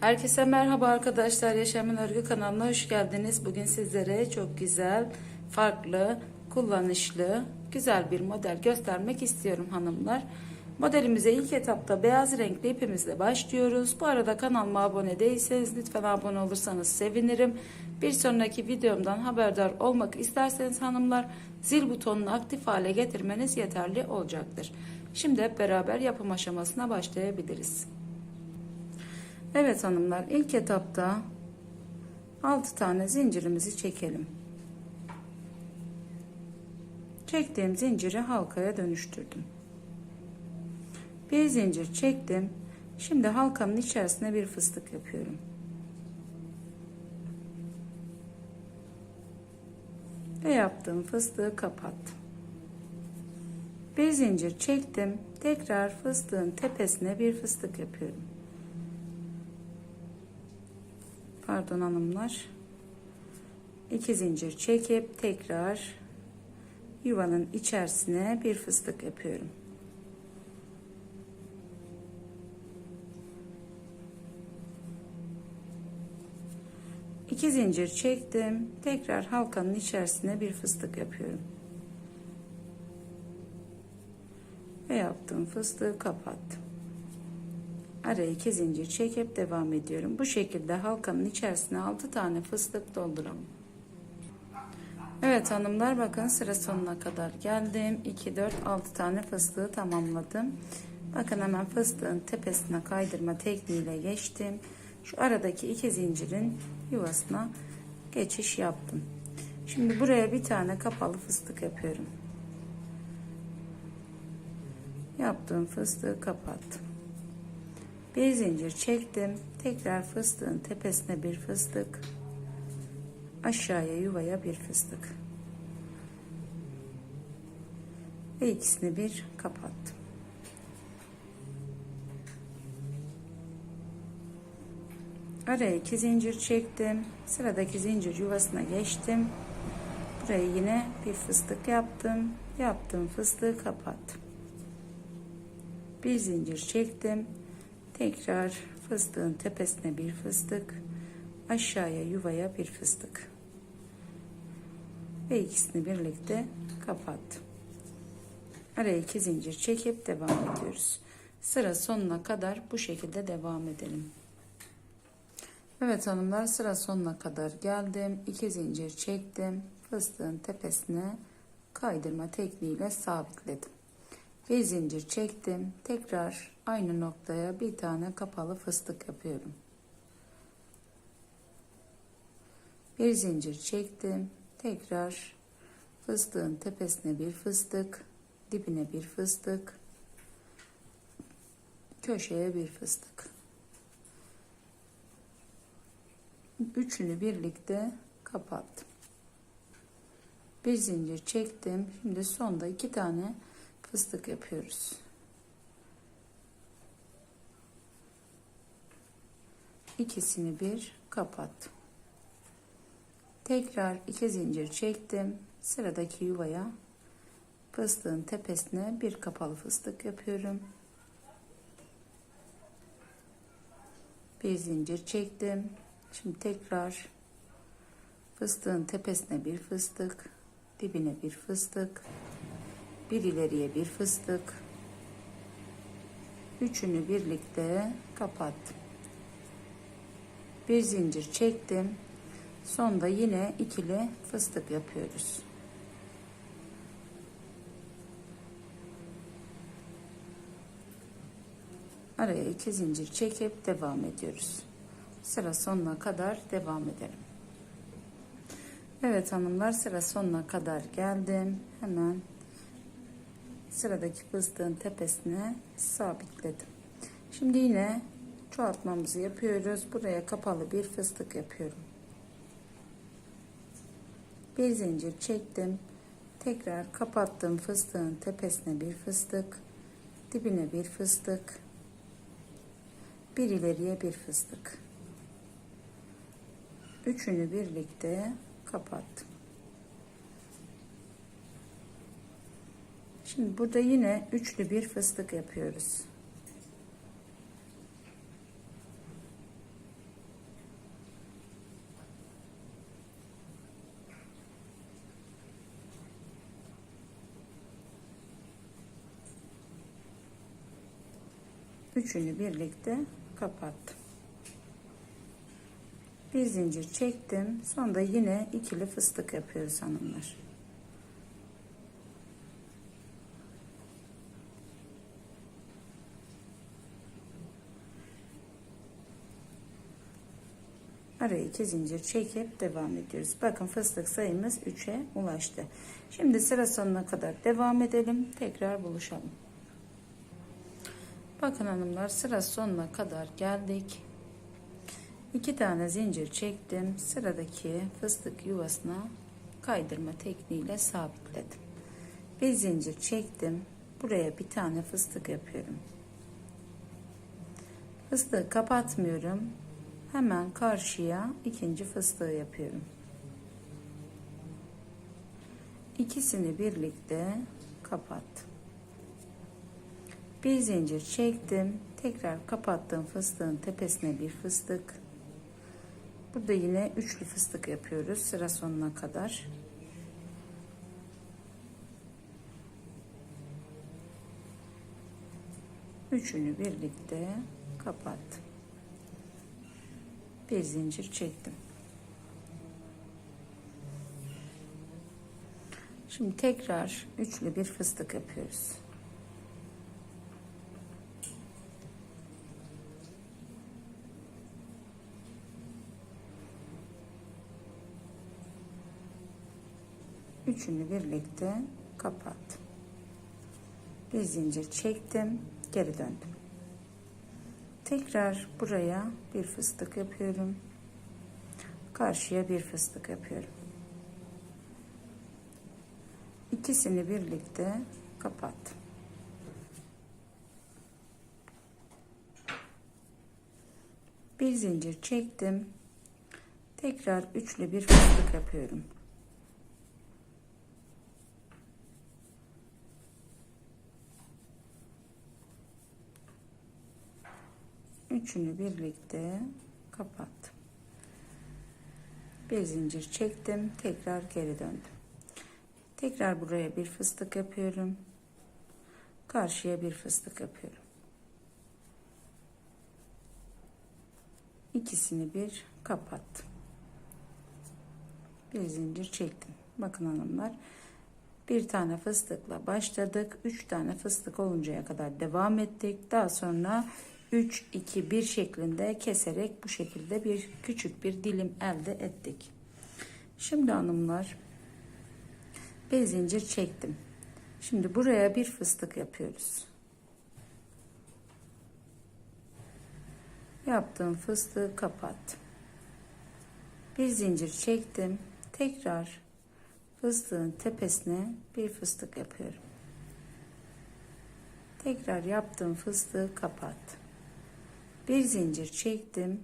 Herkese merhaba arkadaşlar. Yaşamın Örgü kanalına hoş geldiniz. Bugün sizlere çok güzel, farklı, kullanışlı, güzel bir model göstermek istiyorum hanımlar. Modelimize ilk etapta beyaz renkli ipimizle başlıyoruz. Bu arada kanalıma abone değilseniz lütfen abone olursanız sevinirim. Bir sonraki videomdan haberdar olmak isterseniz hanımlar zil butonunu aktif hale getirmeniz yeterli olacaktır. Şimdi hep beraber yapım aşamasına başlayabiliriz. Evet hanımlar ilk etapta 6 tane zincirimizi çekelim. Çektiğim zinciri halkaya dönüştürdüm. Bir zincir çektim. Şimdi halkanın içerisine bir fıstık yapıyorum. Ve yaptığım fıstığı kapattım. Bir zincir çektim. Tekrar fıstığın tepesine bir fıstık yapıyorum. Pardon hanımlar. İki zincir çekip tekrar yuvanın içerisine bir fıstık yapıyorum. İki zincir çektim. Tekrar halkanın içerisine bir fıstık yapıyorum. Ve yaptığım fıstığı kapattım araya iki zincir çekip devam ediyorum. Bu şekilde halkanın içerisine 6 tane fıstık dolduralım. Evet hanımlar bakın sıra sonuna kadar geldim. 2 4 6 tane fıstığı tamamladım. Bakın hemen fıstığın tepesine kaydırma tekniğiyle geçtim. Şu aradaki iki zincirin yuvasına geçiş yaptım. Şimdi buraya bir tane kapalı fıstık yapıyorum. Yaptığım fıstığı kapattım bir zincir çektim. Tekrar fıstığın tepesine bir fıstık. Aşağıya yuvaya bir fıstık. Ve ikisini bir kapattım. Araya iki zincir çektim. Sıradaki zincir yuvasına geçtim. Buraya yine bir fıstık yaptım. Yaptığım fıstığı kapattım. Bir zincir çektim Tekrar fıstığın tepesine bir fıstık, aşağıya yuvaya bir fıstık. Ve ikisini birlikte kapattım. Araya iki zincir çekip devam ediyoruz. Sıra sonuna kadar bu şekilde devam edelim. Evet hanımlar sıra sonuna kadar geldim. İki zincir çektim. Fıstığın tepesine kaydırma tekniğiyle sabitledim bir zincir çektim tekrar aynı noktaya bir tane kapalı fıstık yapıyorum. Bir zincir çektim. Tekrar fıstığın tepesine bir fıstık dibine bir fıstık köşeye bir fıstık. Üçünü birlikte kapattım. Bir zincir çektim. Şimdi sonda iki tane fıstık yapıyoruz. İkisini bir kapattım. Tekrar iki zincir çektim. Sıradaki yuvaya fıstığın tepesine bir kapalı fıstık yapıyorum. Bir zincir çektim. Şimdi tekrar fıstığın tepesine bir fıstık, dibine bir fıstık, bir ileriye bir fıstık üçünü birlikte kapattım bir zincir çektim. Sonda yine ikili fıstık yapıyoruz. Araya iki zincir çekip devam ediyoruz. Sıra sonuna kadar devam edelim. Evet hanımlar sıra sonuna kadar geldim. Hemen sıradaki fıstığın tepesine sabitledim. Şimdi yine çoğaltmamızı yapıyoruz. Buraya kapalı bir fıstık yapıyorum. Bir zincir çektim. Tekrar kapattığım fıstığın tepesine bir fıstık, dibine bir fıstık, bir ileriye bir fıstık. Üçünü birlikte kapattım. Şimdi burada yine üçlü bir fıstık yapıyoruz. Üçünü birlikte kapattım. Bir zincir çektim. Sonra yine ikili fıstık yapıyoruz hanımlar. Araya iki zincir çekip devam ediyoruz. Bakın fıstık sayımız 3'e ulaştı. Şimdi sıra sonuna kadar devam edelim. Tekrar buluşalım. Bakın hanımlar sıra sonuna kadar geldik. İki tane zincir çektim. Sıradaki fıstık yuvasına kaydırma tekniğiyle sabitledim. Bir zincir çektim. Buraya bir tane fıstık yapıyorum. Fıstığı kapatmıyorum. Hemen karşıya ikinci fıstığı yapıyorum. İkisini birlikte kapattım. Bir zincir çektim. Tekrar kapattığım fıstığın tepesine bir fıstık. Burada yine üçlü fıstık yapıyoruz sıra sonuna kadar. Üçünü birlikte kapattım. Bir zincir çektim. Şimdi tekrar üçlü bir fıstık yapıyoruz. Üçünü birlikte kapat. Bir zincir çektim, geri döndüm. Tekrar buraya bir fıstık yapıyorum. Karşıya bir fıstık yapıyorum. İkisini birlikte kapattım. Bir zincir çektim. Tekrar üçlü bir fıstık yapıyorum. Üçünü birlikte kapattım. Bir zincir çektim. Tekrar geri döndüm. Tekrar buraya bir fıstık yapıyorum. Karşıya bir fıstık yapıyorum. İkisini bir kapattım. Bir zincir çektim. Bakın hanımlar. Bir tane fıstıkla başladık. Üç tane fıstık oluncaya kadar devam ettik. Daha sonra 3 2 1 şeklinde keserek bu şekilde bir küçük bir dilim elde ettik. Şimdi hanımlar bir zincir çektim. Şimdi buraya bir fıstık yapıyoruz. Yaptığım fıstığı kapattım. Bir zincir çektim. Tekrar fıstığın tepesine bir fıstık yapıyorum. Tekrar yaptığım fıstığı kapattım. Bir zincir çektim.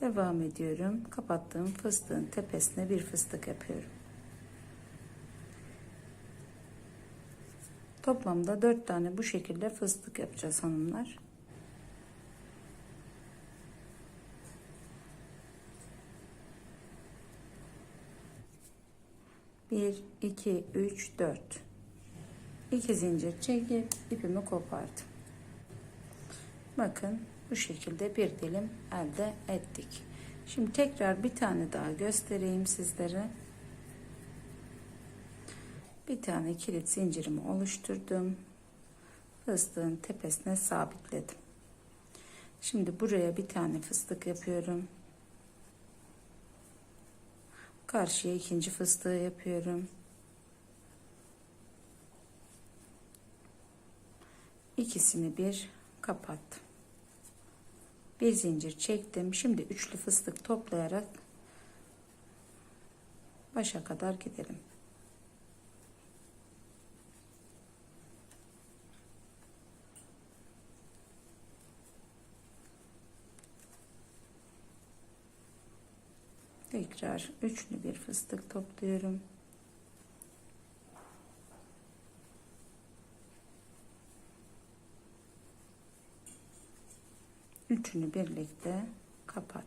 Devam ediyorum. Kapattığım fıstığın tepesine bir fıstık yapıyorum. Toplamda 4 tane bu şekilde fıstık yapacağız hanımlar. Bir, iki, üç, dört. İki zincir çekip ipimi kopardım. Bakın bu şekilde bir dilim elde ettik. Şimdi tekrar bir tane daha göstereyim sizlere. Bir tane kilit zincirimi oluşturdum. Fıstığın tepesine sabitledim. Şimdi buraya bir tane fıstık yapıyorum. Karşıya ikinci fıstığı yapıyorum. İkisini bir kapattım bir zincir çektim. Şimdi üçlü fıstık toplayarak başa kadar gidelim. Tekrar üçlü bir fıstık topluyorum üçünü birlikte kapat.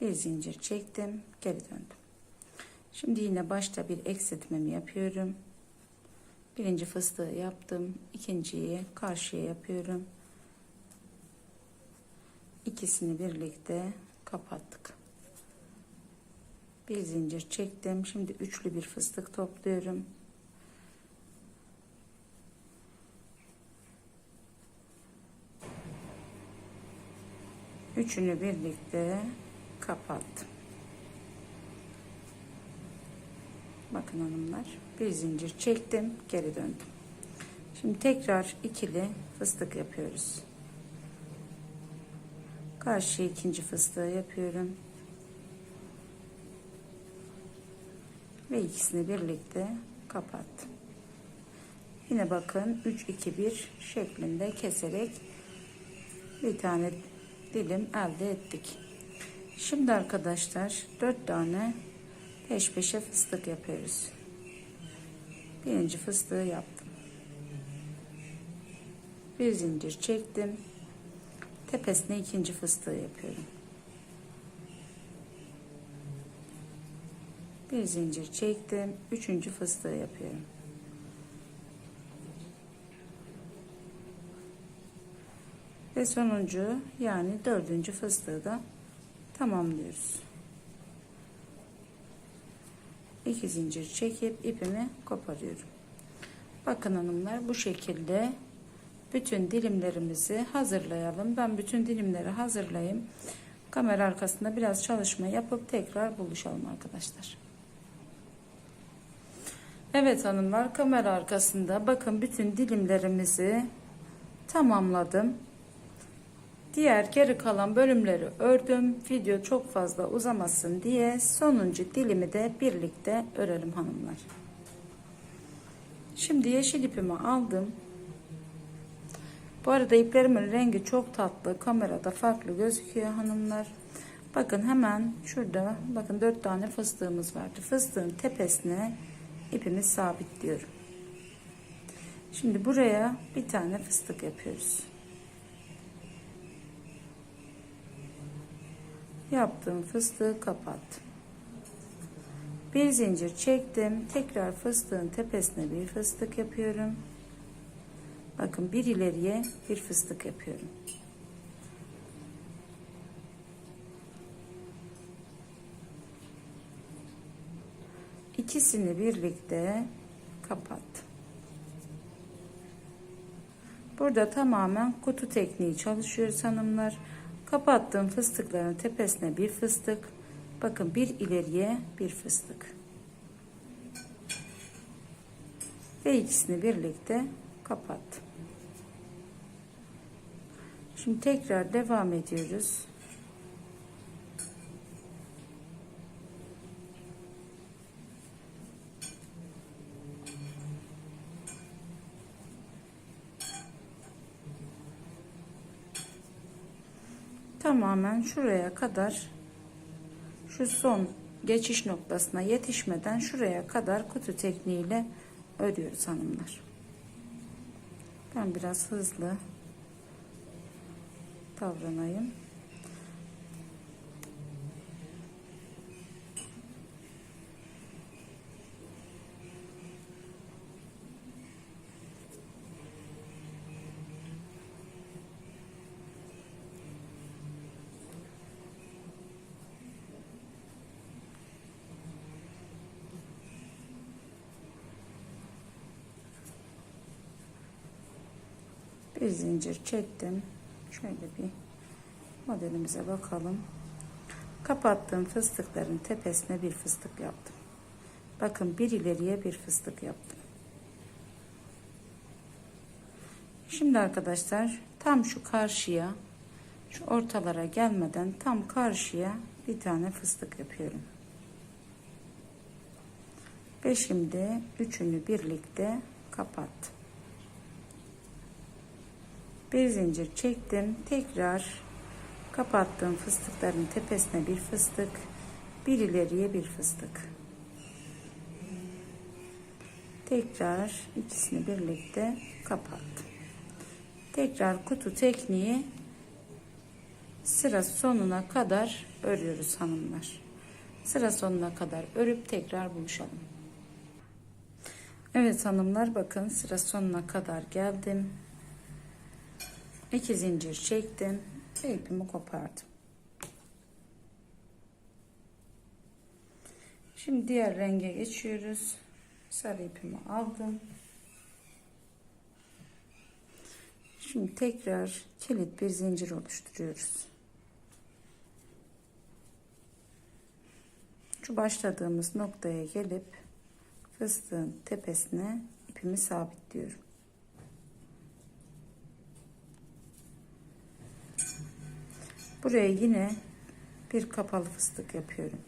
Bir zincir çektim, geri döndüm. Şimdi yine başta bir eksiltmemi yapıyorum. Birinci fıstığı yaptım. ikinciyi karşıya yapıyorum. İkisini birlikte kapattık. Bir zincir çektim. Şimdi üçlü bir fıstık topluyorum. Üçünü birlikte kapattım. Bakın hanımlar bir zincir çektim geri döndüm. Şimdi tekrar ikili fıstık yapıyoruz. Karşıya ikinci fıstığı yapıyorum. Ve ikisini birlikte kapattım. Yine bakın 3 2 1 şeklinde keserek bir tane dilim elde ettik. Şimdi arkadaşlar 4 tane peş peşe fıstık yapıyoruz. Birinci fıstığı yaptım. Bir zincir çektim. Tepesine ikinci fıstığı yapıyorum. Bir zincir çektim. Üçüncü fıstığı yapıyorum. Ve sonuncu yani dördüncü fıstığı da tamamlıyoruz. İki zincir çekip ipimi koparıyorum. Bakın hanımlar bu şekilde bütün dilimlerimizi hazırlayalım. Ben bütün dilimleri hazırlayayım. Kamera arkasında biraz çalışma yapıp tekrar buluşalım arkadaşlar. Evet hanımlar kamera arkasında bakın bütün dilimlerimizi tamamladım. Diğer geri kalan bölümleri ördüm. Video çok fazla uzamasın diye sonuncu dilimi de birlikte örelim hanımlar. Şimdi yeşil ipimi aldım. Bu arada iplerimin rengi çok tatlı. Kamerada farklı gözüküyor hanımlar. Bakın hemen şurada bakın dört tane fıstığımız vardı. Fıstığın tepesine ipimi sabitliyorum. Şimdi buraya bir tane fıstık yapıyoruz. Yaptığım fıstığı kapattım. Bir zincir çektim. Tekrar fıstığın tepesine bir fıstık yapıyorum. Bakın bir ileriye bir fıstık yapıyorum. İkisini birlikte kapattım. Burada tamamen kutu tekniği çalışıyoruz hanımlar. Kapattığım fıstıkların tepesine bir fıstık. Bakın bir ileriye bir fıstık. Ve ikisini birlikte kapattım. Şimdi tekrar devam ediyoruz. Tamamen şuraya kadar şu son geçiş noktasına yetişmeden şuraya kadar kutu tekniğiyle örüyoruz hanımlar. Ben biraz hızlı davranayım. Bir zincir çektim. Şöyle bir modelimize bakalım. Kapattığım fıstıkların tepesine bir fıstık yaptım. Bakın bir ileriye bir fıstık yaptım. Şimdi arkadaşlar tam şu karşıya şu ortalara gelmeden tam karşıya bir tane fıstık yapıyorum. Ve şimdi üçünü birlikte kapattım bir zincir çektim tekrar kapattığım fıstıkların tepesine bir fıstık bir ileriye bir fıstık. Tekrar ikisini birlikte kapattım. Tekrar kutu tekniği sıra sonuna kadar örüyoruz hanımlar. Sıra sonuna kadar örüp tekrar buluşalım. Evet hanımlar bakın sıra sonuna kadar geldim. İki zincir çektim ve ipimi kopardım. Şimdi diğer renge geçiyoruz. Sarı ipimi aldım. Şimdi tekrar kilit bir zincir oluşturuyoruz. Şu başladığımız noktaya gelip fıstığın tepesine ipimi sabitliyorum. Buraya yine bir kapalı fıstık yapıyorum.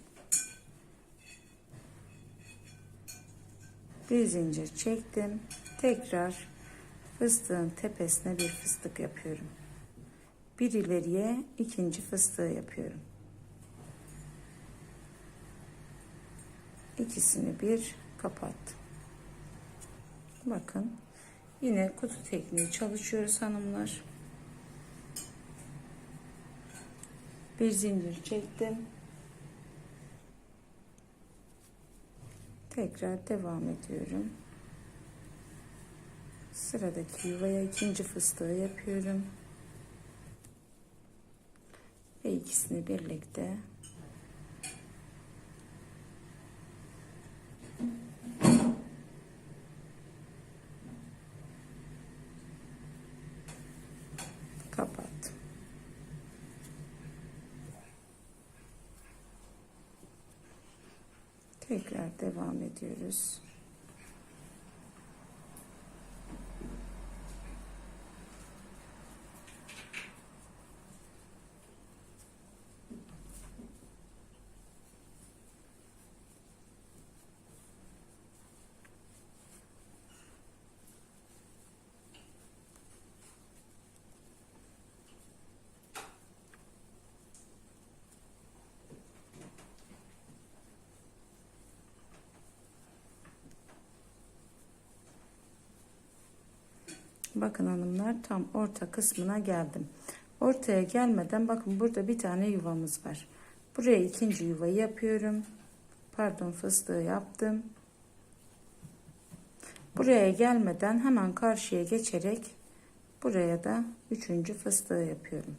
Bir zincir çektim. Tekrar fıstığın tepesine bir fıstık yapıyorum. Bir ileriye ikinci fıstığı yapıyorum. İkisini bir kapat. Bakın yine kutu tekniği çalışıyoruz hanımlar. Bir zincir çektim. Tekrar devam ediyorum. Sıradaki yuvaya ikinci fıstığı yapıyorum. Ve ikisini birlikte kapat. Tekrar devam ediyoruz. Bakın hanımlar tam orta kısmına geldim. Ortaya gelmeden bakın burada bir tane yuvamız var. Buraya ikinci yuvayı yapıyorum. Pardon fıstığı yaptım. Buraya gelmeden hemen karşıya geçerek buraya da üçüncü fıstığı yapıyorum.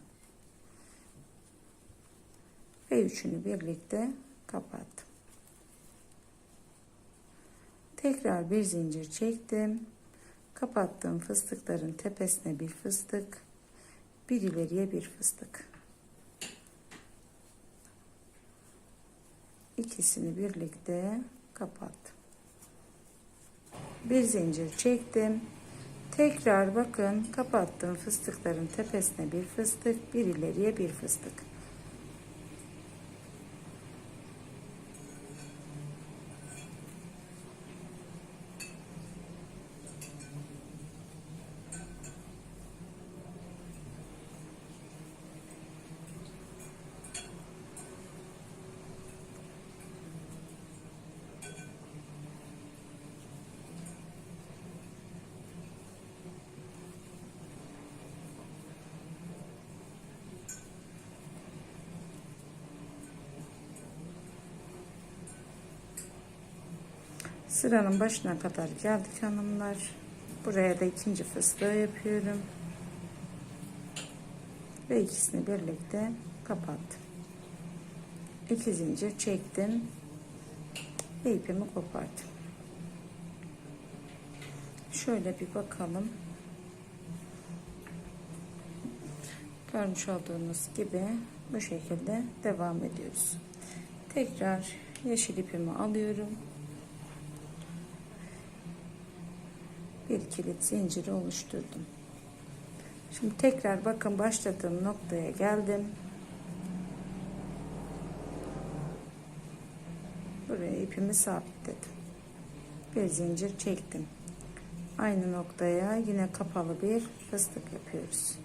Ve üçünü birlikte kapattım. Tekrar bir zincir çektim. Kapattığım fıstıkların tepesine bir fıstık, bir ileriye bir fıstık. İkisini birlikte kapattım. Bir zincir çektim. Tekrar bakın kapattığım fıstıkların tepesine bir fıstık, bir ileriye bir fıstık. Sıranın başına kadar geldik hanımlar. Buraya da ikinci fıstığı yapıyorum. Ve ikisini birlikte kapattım. İki zincir çektim. Ve ipimi kopardım. Şöyle bir bakalım. Görmüş olduğunuz gibi bu şekilde devam ediyoruz. Tekrar yeşil ipimi alıyorum. Bir kilit zinciri oluşturdum. Şimdi tekrar bakın başladığım noktaya geldim. Buraya ipimi sabitledim. Bir zincir çektim. Aynı noktaya yine kapalı bir fıstık yapıyoruz.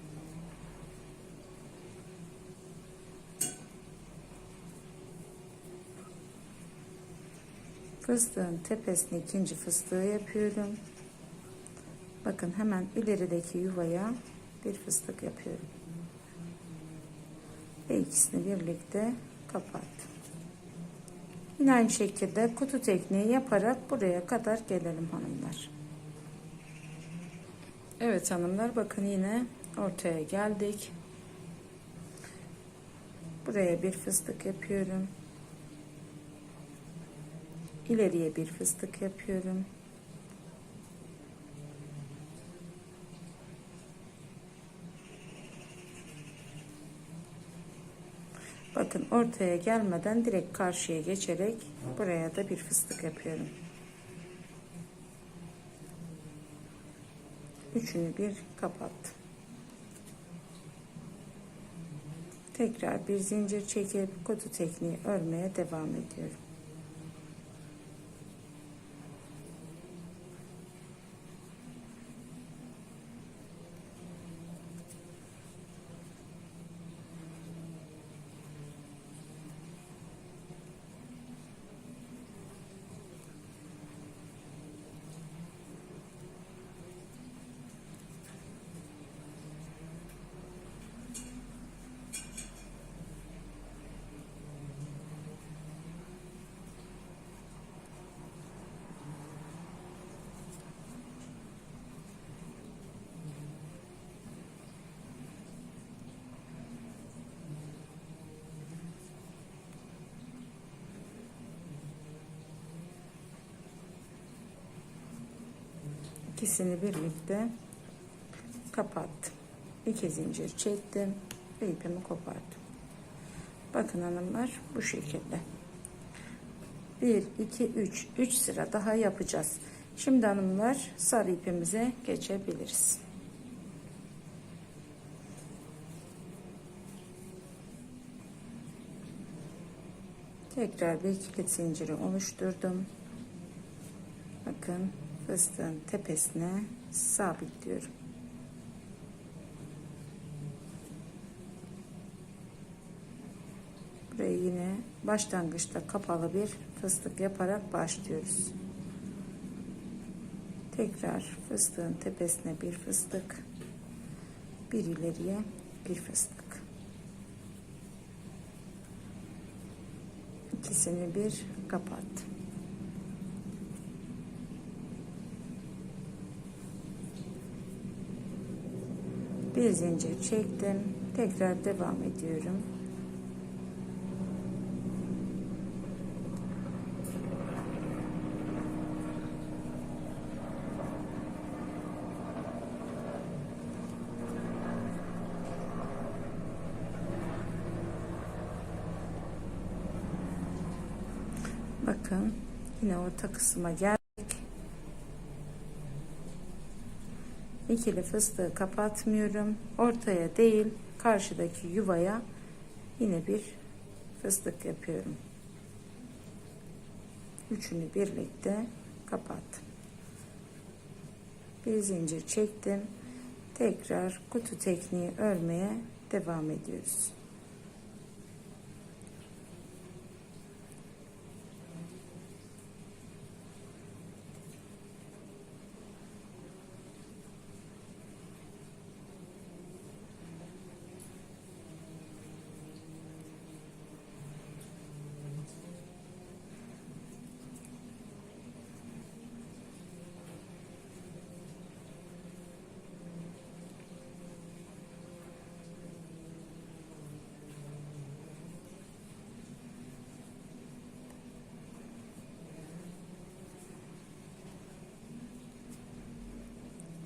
Fıstığın tepesine ikinci fıstığı yapıyorum. Bakın hemen ilerideki yuvaya bir fıstık yapıyorum. Ve ikisini birlikte kapattım. Yine aynı şekilde kutu tekniği yaparak buraya kadar gelelim hanımlar. Evet hanımlar bakın yine ortaya geldik. Buraya bir fıstık yapıyorum. İleriye bir fıstık yapıyorum. Bakın ortaya gelmeden direkt karşıya geçerek buraya da bir fıstık yapıyorum. Üçünü bir kapattım. Tekrar bir zincir çekip kutu tekniği örmeye devam ediyorum. Birlikte kapattım. İki zincir çektim ve ipimi kopardım. Bakın hanımlar bu şekilde. 1 2 3 3 sıra daha yapacağız. Şimdi hanımlar sarı ipimize geçebiliriz. Tekrar bir kilit zinciri oluşturdum. Bakın fıstığın tepesine sabitliyorum. Burayı yine başlangıçta kapalı bir fıstık yaparak başlıyoruz. Tekrar fıstığın tepesine bir fıstık, bir ileriye bir fıstık. İkisini bir kapattım. Bir zincir çektim. Tekrar devam ediyorum. Bakın yine orta kısma geldik ikili fıstığı kapatmıyorum. Ortaya değil karşıdaki yuvaya yine bir fıstık yapıyorum. Üçünü birlikte kapattım. Bir zincir çektim. Tekrar kutu tekniği örmeye devam ediyoruz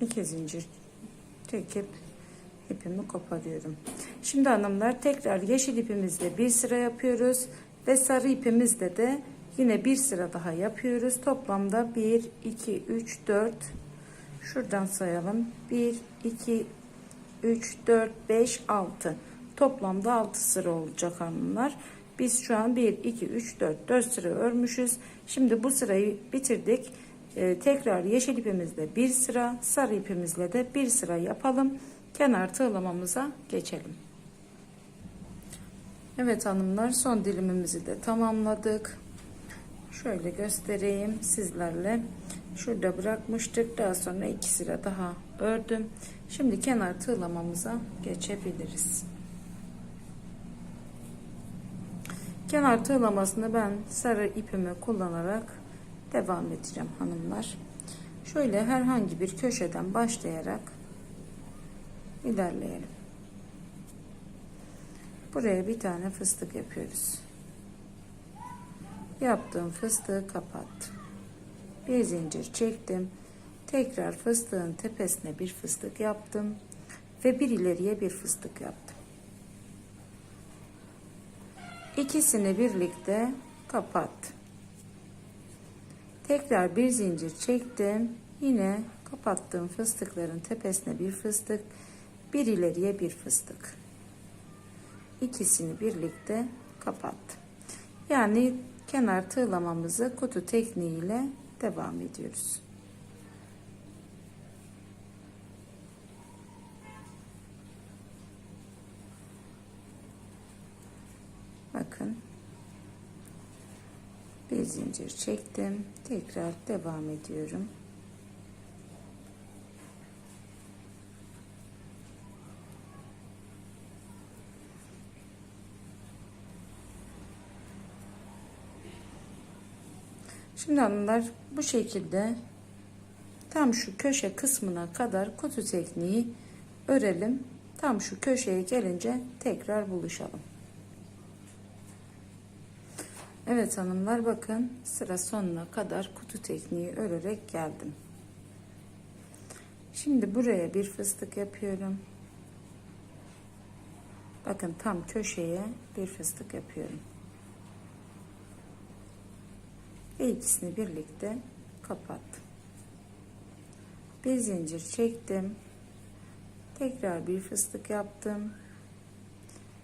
iki zincir çekip ipimi koparıyorum. Şimdi hanımlar tekrar yeşil ipimizle bir sıra yapıyoruz ve sarı ipimizle de yine bir sıra daha yapıyoruz. Toplamda 1 2 3 4 şuradan sayalım. 1 2 3 4 5 6 toplamda 6 sıra olacak hanımlar. Biz şu an 1 2 3 4 4 sıra örmüşüz. Şimdi bu sırayı bitirdik. Ee, tekrar yeşil ipimizle bir sıra, sarı ipimizle de bir sıra yapalım. Kenar tığlamamıza geçelim. Evet hanımlar son dilimimizi de tamamladık. Şöyle göstereyim sizlerle. Şurada bırakmıştık. Daha sonra iki sıra daha ördüm. Şimdi kenar tığlamamıza geçebiliriz. Kenar tığlamasını ben sarı ipimi kullanarak devam edeceğim hanımlar. Şöyle herhangi bir köşeden başlayarak ilerleyelim. Buraya bir tane fıstık yapıyoruz. Yaptığım fıstığı kapattım. Bir zincir çektim. Tekrar fıstığın tepesine bir fıstık yaptım ve bir ileriye bir fıstık yaptım. İkisini birlikte kapattım. Tekrar bir zincir çektim. Yine kapattığım fıstıkların tepesine bir fıstık, bir ileriye bir fıstık. İkisini birlikte kapattım. Yani kenar tığlamamızı kutu tekniğiyle devam ediyoruz. Bakın. Bir zincir çektim. Tekrar devam ediyorum. Şimdi hanımlar bu şekilde tam şu köşe kısmına kadar kutu tekniği örelim. Tam şu köşeye gelince tekrar buluşalım. Evet hanımlar bakın sıra sonuna kadar kutu tekniği örerek geldim. Şimdi buraya bir fıstık yapıyorum. Bakın tam köşeye bir fıstık yapıyorum. Ve ikisini birlikte kapattım. Bir zincir çektim. Tekrar bir fıstık yaptım.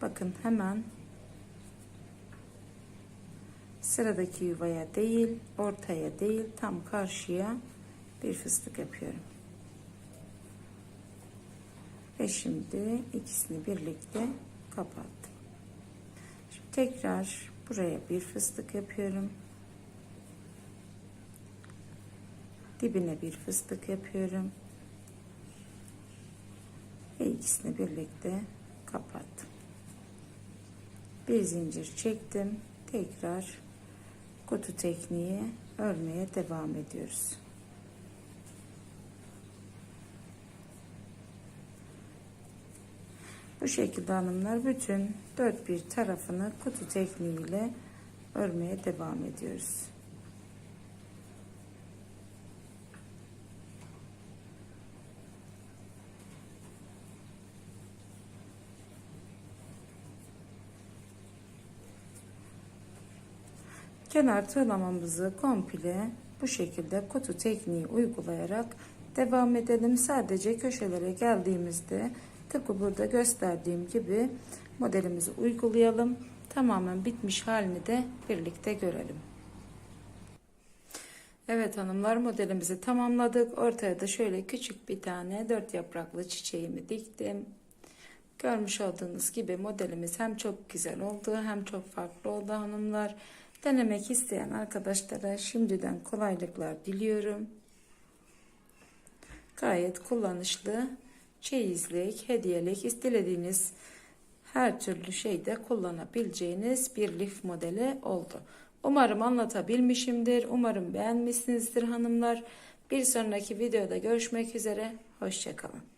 Bakın hemen sıradaki yuvaya değil, ortaya değil, tam karşıya bir fıstık yapıyorum. Ve şimdi ikisini birlikte kapattım. Şimdi tekrar buraya bir fıstık yapıyorum. Dibine bir fıstık yapıyorum. Ve ikisini birlikte kapattım. Bir zincir çektim. Tekrar kutu tekniği örmeye devam ediyoruz. Bu şekilde hanımlar bütün dört bir tarafını kutu tekniğiyle örmeye devam ediyoruz. Kenar tığlamamızı komple bu şekilde kutu tekniği uygulayarak devam edelim. Sadece köşelere geldiğimizde tıpkı burada gösterdiğim gibi modelimizi uygulayalım. Tamamen bitmiş halini de birlikte görelim. Evet hanımlar modelimizi tamamladık. Ortaya da şöyle küçük bir tane dört yapraklı çiçeğimi diktim. Görmüş olduğunuz gibi modelimiz hem çok güzel oldu hem çok farklı oldu hanımlar. Denemek isteyen arkadaşlara şimdiden kolaylıklar diliyorum. Gayet kullanışlı, çeyizlik, hediyelik, dilediğiniz her türlü şeyde kullanabileceğiniz bir lif modeli oldu. Umarım anlatabilmişimdir. Umarım beğenmişsinizdir hanımlar. Bir sonraki videoda görüşmek üzere. Hoşçakalın.